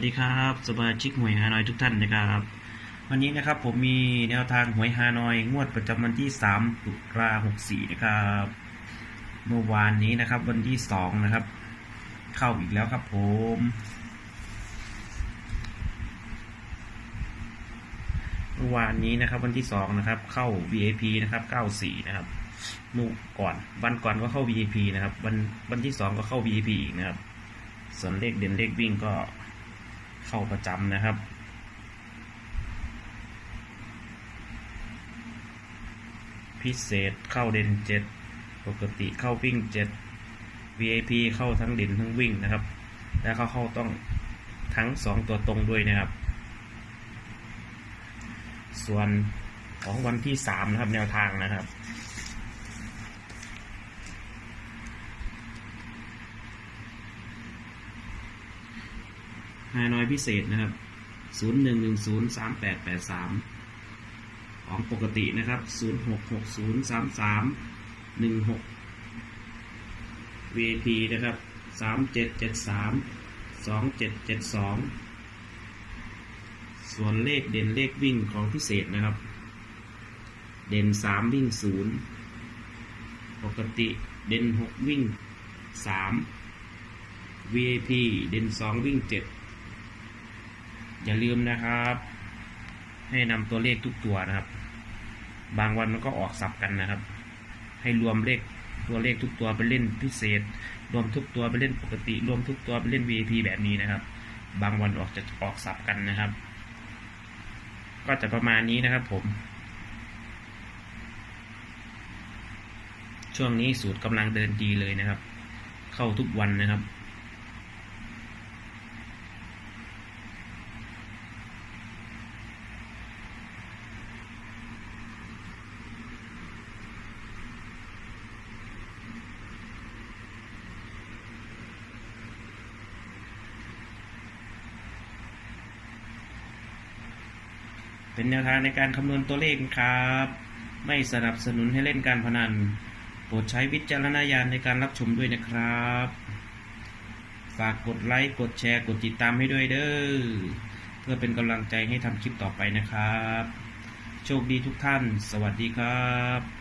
ัสดีครับสมาชิกหวยฮานอยทุกท่านนะครับ วันนี้นะครับผมมีแนวทางหวยฮานอยงวดประจำวันที่3ตุลา64นะครับ เมื่อวานนี้นะครับวันที่2นะครับ เข้าอีกแล้วครับผมเมื่อวานนี้นะครับวันที่2นะครับเข้า VIP นะครับ94นะครับมื่อก่อนวันก่อนก็เข้า VIP นะครับวันวันที่สองก็เข้า VIP อีกนะครับส่วนเลขเด่นเลขวิ่งก็ เข้าประจำนะครับ พิเศษเข้าเด่นเจ็ดปกติเข้าวิ่งเจ็ด VIP เข้าทั้งเด่นทั้งวิ่งนะครับ แล้วเขาเข้าต้องทั้งสองตัวตรงด้วยนะครับ ส่วนของวันที่สามนะครับแนวทางนะครับ ฮานอยพิเศษนะครับ 01103883 ของปกตินะครับ 06603316 VIP นะครับ 3773 2772 ส่วนเลขเด่นเลขวิ่งของพิเศษนะครับ เด่น 3 วิ่ง 0 ปกติเด่น 6 วิ่ง 3 VIP เด่น 2 วิ่ง 7 อย่าลืมนะครับ ให้นำตัวเลขทุกตัวนะครับ บางวันมันก็ออกสับกันนะครับ ให้รวมเลขตัวเลขทุกตัวไปเล่นพิเศษ รวมทุกตัวไปเล่นปกติ รวมทุกตัวไปเล่น VIP แบบนี้นะครับ บางวันออกจะออกสับกันนะครับ ก็จะประมาณนี้นะครับผม ช่วงนี้สูตรกำลังเดินดีเลยนะครับ เข้าทุกวันนะครับ เป็นแนวทางในการคำนวณตัวเลขครับ ไม่สนับสนุนให้เล่นการพนัน โปรดใช้วิจารณญาณในการรับชมด้วยนะครับ ฝากกดไลค์กดแชร์กดติดตามให้ด้วยเด้อเพื่อเป็นกำลังใจให้ทำคลิปต่อไปนะครับ โชคดีทุกท่าน สวัสดีครับ